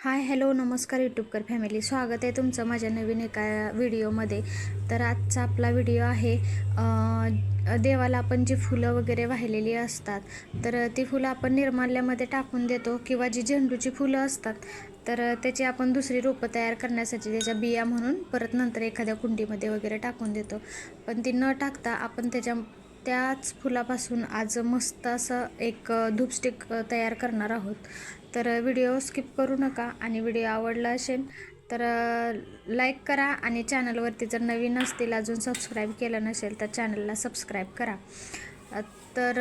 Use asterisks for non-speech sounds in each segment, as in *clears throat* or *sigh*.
Hi hello नमस्कार यूट्यूबकर family. स्वागत आहे तुमचं माझ्या नवीन एका व्हिडिओमध्ये. तर आजचा आपला व्हिडिओ आहे देवाला आपण जी फुलं वगैरे वाहिलेली असतात तर ती फुलं आपण निर्माल्यामध्ये टाकून देतो किंवा जी झेंडूची फुलं असतात तर त्याची आपण दुसरी रोपं तयार करण्यासाठी त्याच्या बिया म्हणून परत नंतर एखाद्या कुंडीमध्ये वगैरे टाकून देतो. पण ती न टाकता आपण त्याच्या त्याच फुलापासून आज मस्त असं एक धूपस्टिक तयार करणार आहोत. तर व्हिडिओ स्किप करू नका आणि व्हिडिओ आवडला असेल तर लाईक करा आणि चॅनलवरती जर नवीन असतील अजून सबस्क्राईब केलं नसेल तर चॅनलला सबस्क्राईब करा. तर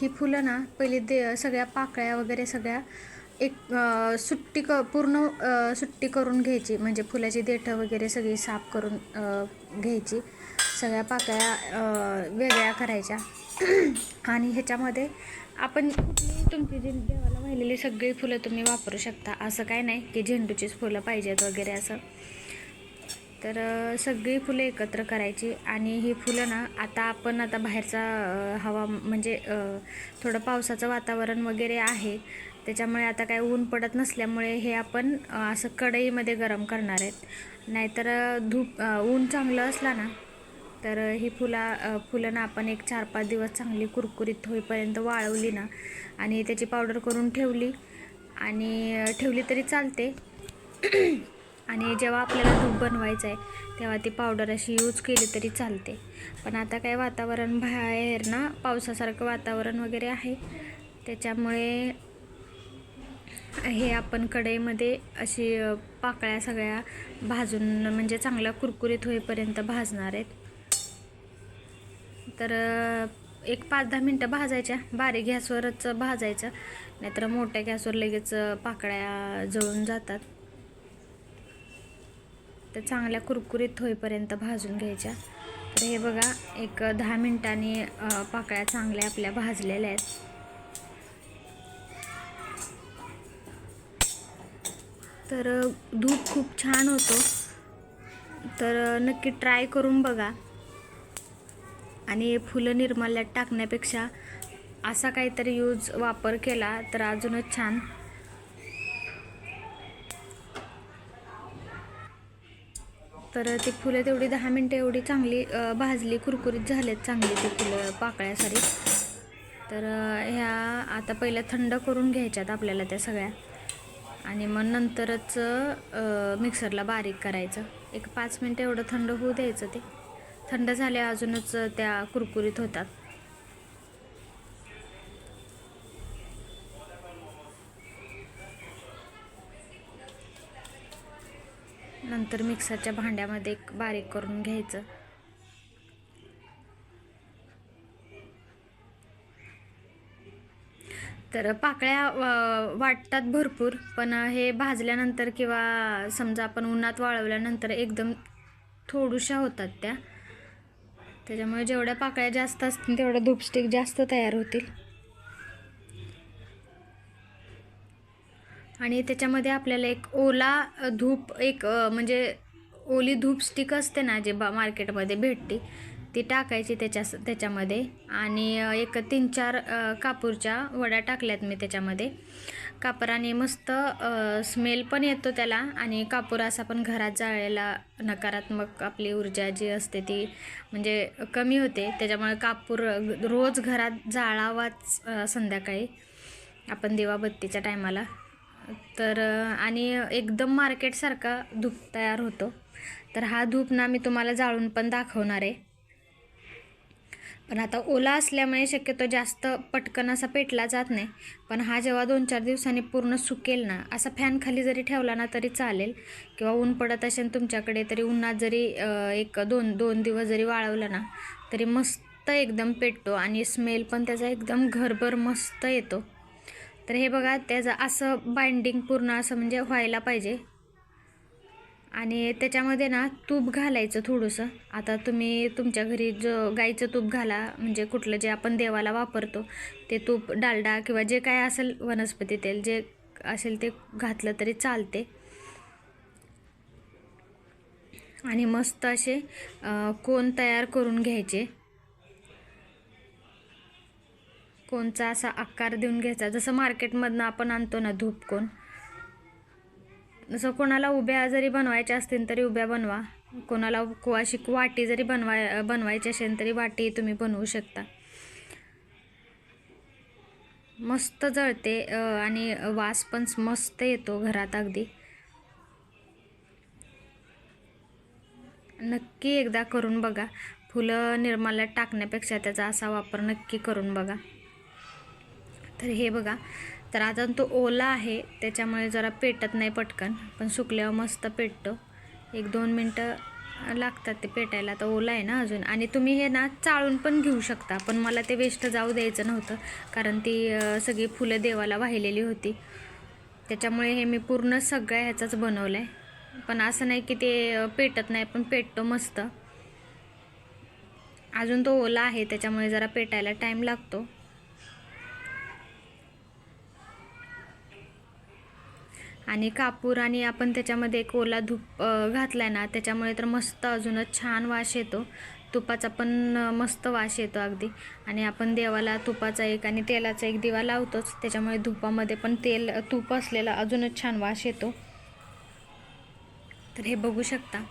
ही फुलं ना पहिली दे सगळ्या पाकळ्या वगैरे सगळ्या एक सुट्टी क पूर्ण सुट्टी करून घ्यायची. म्हणजे फुलाची देठं वगैरे सगळी साफ करून घ्यायची. सगळ्या पाकळ्या वेगळ्या करायच्या. *clears throat* आणि ह्याच्यामध्ये आपण कुठली तुमची जी देवाला वाहिलेली सगळी फुलं तुम्ही वापरू शकता. असं काय नाही की झेंडूचीच फुलं पाहिजेत वगैरे असं. तर सगळी फुलं एकत्र करायची. आणि ही फुलं ना आता आपण आता बाहेरचा हवा म्हणजे थोडं पावसाचं वातावरण वगैरे आहे. त्याच्यामुळे आता काय ऊन पडत नसल्यामुळे हे आपण असं कढईमध्ये गरम करणार आहेत. नाहीतर धूप ऊन चांगलं असला ना तर ही फुला फुलं ना आपण एक चार पाच दिवस चांगली कुरकुरीत होईपर्यंत वाळवली ना आणि त्याची पावडर करून ठेवली आणि ठेवली तरी चालते. आणि जेव्हा आपल्याला धूप बनवायचं आहे तेव्हा ती पावडर अशी यूज केली तरी चालते. पण आता काय वातावरण बाहेर ना पावसासारखं वातावरण वगैरे आहे. त्याच्यामुळे हे आपण कढईमध्ये अशी पाकळ्या सगळ्या भाजून म्हणजे चांगल्या कुरकुरीत होईपर्यंत भाजणार आहेत. तर एक पाच दहा मिनटं भाजायच्या. बारीक गॅसवरच भाजायचं. नाहीतर मोठ्या गॅसवर लगेच पाकळ्या जळून जातात. तर चांगल्या कुरकुरीत होईपर्यंत भाजून घ्यायच्या. तर हे बघा एक दहा मिनटांनी पाकळ्या चांगल्या आपल्या भाजलेल्या आहेत. तर धूप खूप छान होतो. तर नक्की ट्राय करून बघा. आणि फुलं निर्माल्यात टाकण्यापेक्षा असा काहीतरी यूज वापर केला तर अजूनच छान. तर ती फुलं तेवढी दहा मिनटं एवढी चांगली भाजली कुरकुरीत झालेत चांगली ती फुलं पाकळ्यासाठी तर ह्या आता पहिल्या थंड करून घ्यायच्यात आपल्याला त्या सगळ्या. आणि मग नंतरच मिक्सरला बारीक करायचं. एक पाच मिनटं एवढं थंड होऊ द्यायचं ते. थंड झाले अजूनच त्या कुरकुरीत होतात. नंतर मिक्सरच्या भांड्यामध्ये एक बारीक करून घ्यायचं. तर पाकळ्या वाटतात भरपूर पण हे भाजल्यानंतर किंवा समजा आपण उन्हात वाळवल्यानंतर एकदम थोडूशा होतात त्या. त्याच्यामुळे जेवढ्या पाकळ्या जास्त असतील तेवढं धूपस्टिक जास्त तयार होतील. आणि त्याच्यामध्ये आपल्याला एक ओला धूप एक म्हणजे ओली धूप स्टिक असते ना जे बा मार्केटमध्ये भेटते ती टाकायची त्याच्या त्याच्यामध्ये. आणि एक तीन चार कापूरच्या वड्या टाकल्यात मी त्याच्यामध्ये. कापराने मस्त स्मेल पण येतो त्याला. आणि कापूर असा पण घरात जाळलेला नकारात्मक आपली ऊर्जा जी असते ती म्हणजे कमी होते. त्याच्यामुळे कापूर रोज घरात जाळावाच संध्याकाळी आपण दिवाबत्तीच्या टायमाला. तर आणि एकदम मार्केटसारखा धूप तयार होतो. तर हा धूप ना मी तुम्हाला जाळून पण दाखवणार आहे. पण आता ओला असल्यामुळे शक्यतो जास्त पटकन असा पेटला जात नाही. पण हा जेव्हा दोन चार दिवसांनी पूर्ण सुकेल ना असा फॅन खाली जरी ठेवला ना तरी चालेल. किंवा ऊन पडत असेल तुमच्याकडे तरी उन्हात जरी एक दोन दोन दिवस जरी वाळवलं ना तरी मस्त एकदम पेटतो आणि स्मेल पण त्याचा एकदम घरभर मस्त येतो. तर हे बघा त्याचं असं बाइंडिंग पूर्ण असं म्हणजे व्हायला पाहिजे. आणि त्याच्यामध्ये ना तूप घालायचं थोडंसं. आता तुम्ही तुमच्या घरी जो गाईचं तूप घाला म्हणजे कुठलं जे आपण देवाला वापरतो ते तूप डालडा किंवा जे काय असेल वनस्पती तेल जे असेल ते घातलं तरी चालते. आणि मस्त असे कोण कोन तयार करून घ्यायचे. कोणचा असा आकार देऊन घ्यायचा. जसं मार्केटमधनं आपण आणतो ना धूपकोन जसं कोणाला उभ्या जरी बनवायच्या असतील तरी उभ्या बनवा. कोणाला को- अशी वाटी जरी बनवाय बनवायची असेल तरी वाटी तुम्ही बनवू शकता. मस्त जळते आणि वास पण मस्त येतो घरात अगदी. नक्की एकदा करून बघा. फुलं निर्माल्यात टाकण्यापेक्षा त्याचा असा वापर नक्की करून बघा. तर हे बघा. तर आता तो ओला आहे त्याच्यामुळे जरा पेटत नाही पटकन पण सुकल्यावर मस्त पेटतो. एक दोन मिनटं लागतात ते पेटायला तर ओला आहे ना अजून. आणि तुम्ही हे ना चाळून पण घेऊ शकता पण मला ते वेस्ट जाऊ द्यायचं नव्हतं कारण ती सगळी फुलं देवाला वाहिलेली होती. त्याच्यामुळे हे मी पूर्ण सगळ्या ह्याचाच बनवलं आहे पण असं नाही की ते पेटत नाही पण पेटतो मस्त. अजून तो ओला आहे त्याच्यामुळे जरा पेटायला टाईम लागतो. आणि कापूर आणि आपण त्याच्यामध्ये एक ओला धूप घातला घातलाय ना त्याच्यामुळे तर मस्त अजूनच छान वास येतो. तुपाचा पण मस्त वास येतो अगदी. आणि आपण देवाला तुपाचा एक आणि तेलाचा एक दिवा लावतोच त्याच्यामुळे धुपामध्ये पण तेल तूप असलेला अजूनच छान वास येतो. तर हे बघू शकता.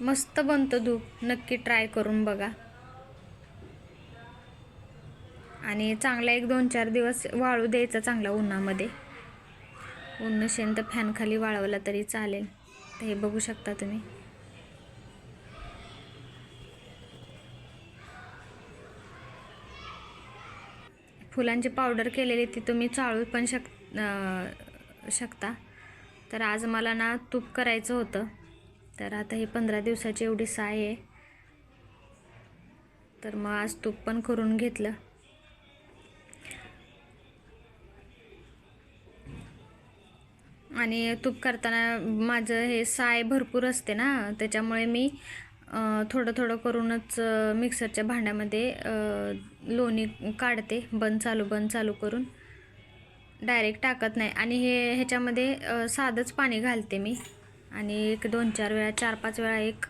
मस्त बनतो धूप नक्की ट्राय करून बघा. आणि चांगला एक दोन चार दिवस वाळू द्यायचा चांगला उन्हामध्ये. ऊन नसेल तर फॅनखाली वाळवला तरी चालेल. तर हे बघू शकता तुम्ही. फुलांची पावडर केलेली ती तुम्ही चाळू पण शक शकता. तर आज मला ना तूप करायचं होतं. तर आता ही पंधरा दिवसाची एवढी साय आहे. तर मग आज तूप पण करून घेतलं. आणि तूप करताना माझं हे साय भरपूर असते ना त्याच्यामुळे मी थोडं थोडं करूनच मिक्सरच्या भांड्यामध्ये लोणी काढते बंद चालू बंद चालू करून. डायरेक्ट टाकत नाही. आणि हे ह्याच्यामध्ये साधंच पाणी घालते मी. आणि एक दोन चार वेळा चार पाच वेळा एक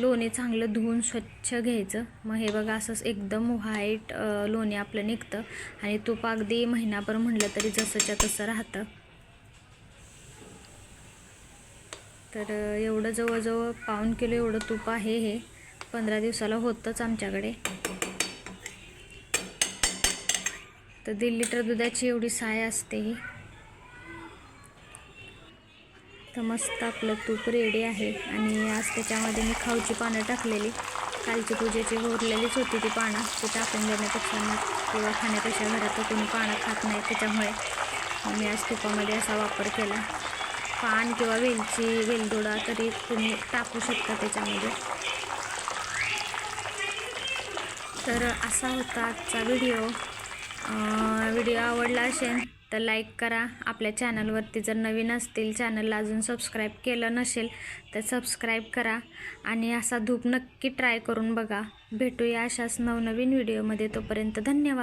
लोणी चांगलं धुवून स्वच्छ घ्यायचं. मग हे बघा असंच एकदम व्हाईट लोणी आपलं निघतं. आणि तूप अगदी महिनाभर म्हणलं तरी जसंच्या तसं राहतं. तर एवढं जवळजवळ पाऊण किलो एवढं तूप आहे हे. पंधरा दिवसाला होतंच आमच्याकडे. तर दीड लिटर दुधाची एवढी साय असते ही. तर मस्त आपलं तूप रेडी आहे. आणि आज त्याच्यामध्ये मी खाऊची पानं टाकलेली. कालची पूजेची उरलेलीच होती ती पानं. ती टाकून देण्यापेक्षा मग किंवा खाण्यापेक्षा घरात तर कोणी पानं खात नाही त्याच्यामुळे. मी आज तुपामध्ये असा वापर केला. पान किंवा वेलची वेलदोडा तरी तुम्ही टाकू शकता त्याच्यामध्ये. तर असा होता आजचा व्हिडिओ. व्हिडिओ आवडला असेल तर लाईक करा. आपल्या चॅनलवरती जर नवीन असतील चॅनलला अजून सबस्क्राईब केलं नसेल तर सबस्क्राईब करा आणि असा धूप नक्की ट्राय करून बघा. भेटूया अशाच नवनवीन व्हिडिओमध्ये. तोपर्यंत धन्यवाद.